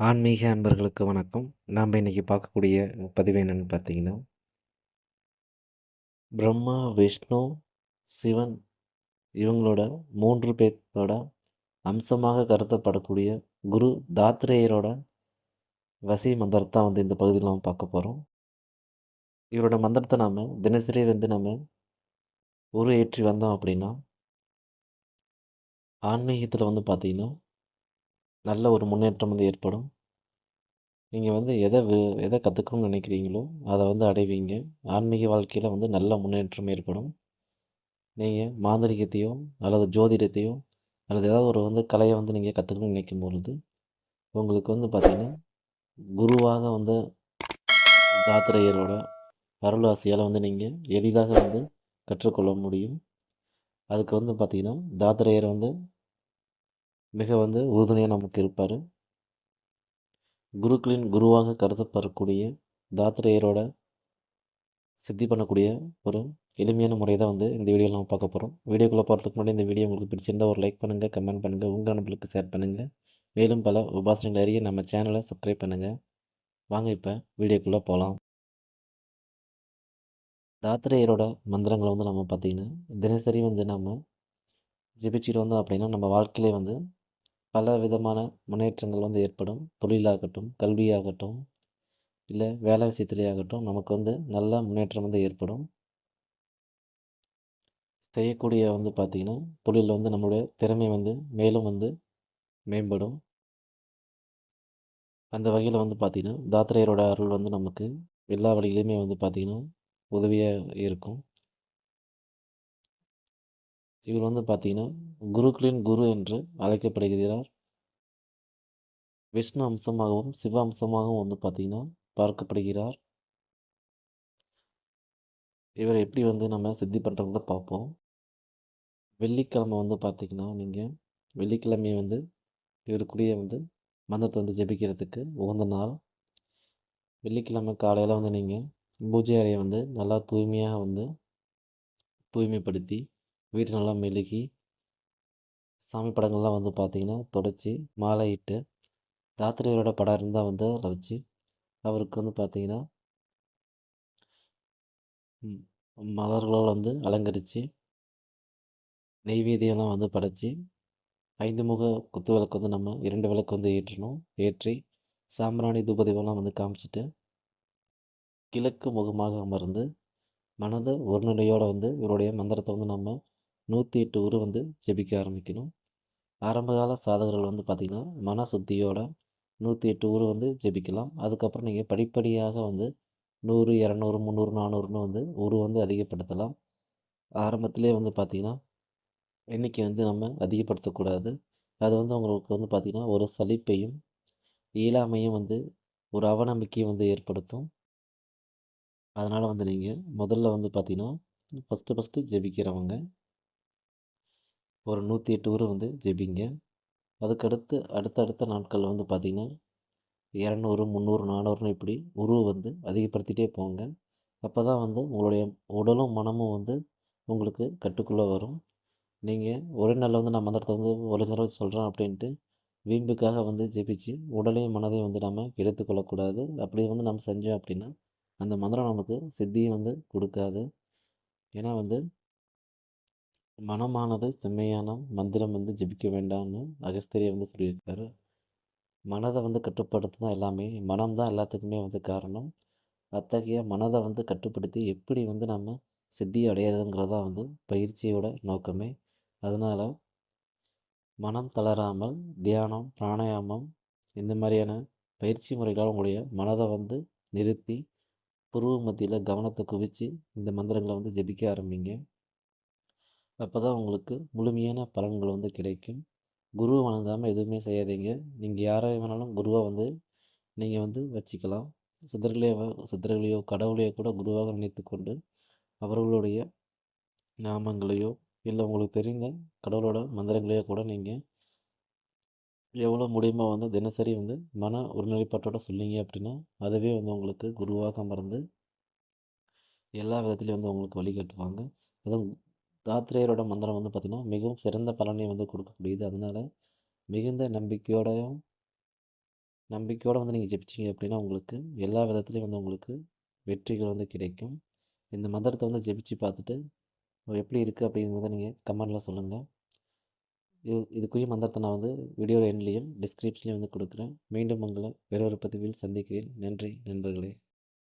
ஆன்மீக அன்பர்களுக்கு வணக்கம். நாம் இன்றைக்கி பார்க்கக்கூடிய பதிவு என்னென்னு பார்த்தீங்கன்னா பிரம்மா விஷ்ணு சிவன் இவங்களோட மூன்று பேர்த்தோட அம்சமாக கருதப்படக்கூடிய குரு தாத்ரேயரோட வசி மந்திரத்தை வந்து இந்த பகுதியில் நம்ம பார்க்க போகிறோம் இவரோட மந்திரத்தை நாம் தினசரி வந்து நம்ம உரு ஏற்றி வந்தோம் அப்படின்னா ஆன்மீகத்தில் வந்து பார்த்திங்கன்னா நல்ல ஒரு முன்னேற்றம் வந்து ஏற்படும். நீங்கள் வந்து எதை வி- எதை கற்றுக்கணும்னு நினைக்கிறீங்களோ அதை வந்து அடைவீங்க. ஆன்மீக வாழ்க்கையில் வந்து நல்ல முன்னேற்றம் ஏற்படும். நீங்கள் மாந்திரிகத்தையோ அல்லது ஜோதிடத்தையோ அல்லது ஏதாவது ஒரு வந்து கலையை வந்து நீங்கள் கற்றுக்கணும்னு நினைக்கும் பொழுது உங்களுக்கு வந்து பார்த்திங்கன்னா குருவாக வந்து தாத்திரையரோட அருளாசியால் வந்து நீங்கள் எளிதாக வந்து கற்றுக்கொள்ள முடியும். அதுக்கு வந்து பார்த்திங்கன்னா தாத்திரையர் வந்து மிக வந்து உறுதுணையாக நமக்கு இருப்பார். குருக்களின் குருவாக கருதப்படக்கூடிய தாத்திரேயரோட சித்தி பண்ணக்கூடிய ஒரு எளிமையான முறை தான் வந்து இந்த வீடியோவில் நம்ம பார்க்க போகிறோம் வீடியோக்குள்ளே போகிறதுக்கு முன்னாடி இந்த வீடியோ உங்களுக்கு பிடிச்சிருந்தா ஒரு லைக் பண்ணுங்கள் கமெண்ட் பண்ணுங்கள் உங்கள் நண்பர்களுக்கு ஷேர் பண்ணுங்கள் மேலும் பல உபாசனைகள் அறிய நம்ம சேனலை சப்ஸ்கிரைப் பண்ணுங்கள் வாங்க இப்போ வீடியோக்குள்ளே போகலாம் தாத்திரேயரோட மந்திரங்களை வந்து நம்ம பார்த்திங்கன்னா தினசரி வந்து நம்ம ஜெபிச்சுட்டு வந்தோம் அப்படின்னா நம்ம வாழ்க்கையிலே வந்து பல விதமான முன்னேற்றங்கள் வந்து ஏற்படும். தொழிலாகட்டும் கல்வியாகட்டும் இல்லை வேலை விஷயத்திலே ஆகட்டும் நமக்கு வந்து நல்ல முன்னேற்றம் வந்து ஏற்படும். செய்யக்கூடிய வந்து பார்த்திங்கன்னா தொழிலில் வந்து நம்மளுடைய திறமை வந்து மேலும் வந்து மேம்படும். அந்த வகையில் வந்து பார்த்திங்கன்னா தாத்திரையரோட அருள் வந்து நமக்கு எல்லா வழியிலையுமே வந்து பார்த்திங்கன்னா உதவியாக இருக்கும். இவர் வந்து பார்த்திங்கன்னா குருக்களின் குரு என்று அழைக்கப்படுகிறார். விஷ்ணு அம்சமாகவும் சிவ அம்சமாகவும் வந்து பார்த்திங்கன்னா பார்க்கப்படுகிறார். இவரை எப்படி வந்து நம்ம சித்தி பண்ணுறத பார்ப்போம் வெள்ளிக்கிழமை வந்து பார்த்திங்கன்னா நீங்கள் வெள்ளிக்கிழமை வந்து இவருக்குரிய வந்து மந்திரத்தை வந்து ஜெபிக்கிறதுக்கு உகந்த நாள். வெள்ளிக்கிழமை காலையில் வந்து நீங்கள் பூஜை அறையை வந்து நல்லா தூய்மையாக வந்து தூய்மைப்படுத்தி வீட்டை நல்லா மெழுகி சாமி படங்கள்லாம் வந்து பார்த்திங்கன்னா தொடச்சி மாலையிட்டு தாத்திரையரோட படம் இருந்தால் வந்து அதில் வச்சு அவருக்கு வந்து பார்த்திங்கன்னா மலர்களால் வந்து அலங்கரித்து நெய்வேதியெல்லாம் வந்து படைச்சி ஐந்து முக குத்து விளக்கு வந்து நம்ம இரண்டு விளக்கு வந்து ஏற்றணும் ஏற்றி சாம்பிராணி தூபதீபம்லாம் வந்து காமிச்சிட்டு கிழக்கு முகமாக அமர்ந்து மனதை ஒரு நிலையோடு வந்து இவருடைய மந்திரத்தை வந்து நம்ம நூற்றி எட்டு ஊர் வந்து ஜெபிக்க ஆரம்பிக்கணும். ஆரம்பகால சாதகர்கள் வந்து பார்த்திங்கன்னா மன சுத்தியோட நூற்றி எட்டு ஊர் வந்து ஜெபிக்கலாம். அதுக்கப்புறம் நீங்கள் படிப்படியாக வந்து நூறு இரநூறு முந்நூறு நானூறுன்னு வந்து ஊர் வந்து அதிகப்படுத்தலாம். ஆரம்பத்திலே வந்து பார்த்திங்கன்னா எண்ணிக்கை வந்து நம்ம அதிகப்படுத்தக்கூடாது. அது வந்து உங்களுக்கு வந்து பார்த்திங்கன்னா ஒரு சலிப்பையும் இயலாமையும் வந்து ஒரு அவநம்பிக்கையும் வந்து ஏற்படுத்தும். அதனால் வந்து நீங்கள் முதல்ல வந்து பார்த்திங்கன்னா ஃபஸ்ட்டு ஃபஸ்ட்டு ஜெபிக்கிறவங்க ஒரு நூற்றி எட்டு ஊரை வந்து ஜெபிங்க. அதுக்கடுத்து அடுத்தடுத்த நாட்களில் வந்து பார்த்திங்கன்னா இரநூறு முந்நூறு நானூறுனு இப்படி உருவை வந்து அதிகப்படுத்திட்டே போங்க. அப்போ தான் வந்து உங்களுடைய உடலும் மனமும் வந்து உங்களுக்கு கட்டுக்குள்ளே வரும். நீங்கள் ஒரே நாளில் வந்து நான் மந்திரத்தை வந்து ஒரு தடவை சொல்கிறேன் அப்படின்ட்டு வீம்புக்காக வந்து ஜெபிச்சு உடலையும் மனதையும் வந்து நம்ம கெடுத்து கொள்ளக்கூடாது. அப்படி வந்து நம்ம செஞ்சோம் அப்படின்னா அந்த மந்திரம் நமக்கு சித்தியும் வந்து கொடுக்காது. ஏன்னா வந்து மனமானது செம்மையான மந்திரம் வந்து ஜெபிக்க வேண்டாம்னு அகஸ்திரியை வந்து சொல்லியிருக்காரு. மனதை வந்து கட்டுப்படுத்த தான் எல்லாமே மனம் தான் எல்லாத்துக்குமே வந்து காரணம். அத்தகைய மனதை வந்து கட்டுப்படுத்தி எப்படி வந்து நம்ம சித்தி அடையிறதுங்கிறது தான் வந்து பயிற்சியோட நோக்கமே. அதனால் மனம் தளராமல் தியானம் பிராணாயாமம் இந்த மாதிரியான பயிற்சி முறைகளால் உங்களுடைய மனதை வந்து நிறுத்தி புருவ மத்தியில் கவனத்தை குவித்து இந்த மந்திரங்களை வந்து ஜெபிக்க ஆரம்பிங்க. அப்போ தான் உங்களுக்கு முழுமையான பலன்கள் வந்து கிடைக்கும். குரு வணங்காமல் எதுவுமே செய்யாதீங்க. நீங்கள் யாரை வேணாலும் குருவாக வந்து நீங்கள் வந்து வச்சுக்கலாம். சித்தர்களையோ சித்தர்களையோ கடவுளையோ கூட குருவாக நினைத்து கொண்டு அவர்களுடைய நாமங்களையோ இல்லை உங்களுக்கு தெரிந்த கடவுளோட மந்திரங்களையோ கூட நீங்கள் எவ்வளோ முடியுமோ வந்து தினசரி வந்து மன ஒருநிலைப்பாட்டோட சொன்னீங்க அப்படின்னா அதுவே வந்து உங்களுக்கு குருவாக மறந்து எல்லா விதத்துலேயும் வந்து உங்களுக்கு வழிகாட்டுவாங்க. அதுவும் தாத்ரேயரோட மந்திரம் வந்து பார்த்திங்கன்னா மிகவும் சிறந்த பலனை வந்து கொடுக்கக்கூடியது. அதனால் மிகுந்த நம்பிக்கையோடையும் நம்பிக்கையோடு வந்து நீங்கள் ஜெபிச்சீங்க அப்படின்னா உங்களுக்கு எல்லா விதத்துலேயும் வந்து உங்களுக்கு வெற்றிகள் வந்து கிடைக்கும். இந்த மந்திரத்தை வந்து ஜெபிச்சு பார்த்துட்டு எப்படி இருக்குது அப்படிங்கிறத நீங்கள் கமெண்டில் சொல்லுங்கள் இது இதுக்குரிய மந்திரத்தை நான் வந்து வீடியோ எண்ட்லேயும் டிஸ்கிரிப்ஷன்லேயும் வந்து கொடுக்குறேன். மீண்டும் உங்களை வேறொரு பதிவில் சந்திக்கிறேன். நன்றி நண்பர்களே.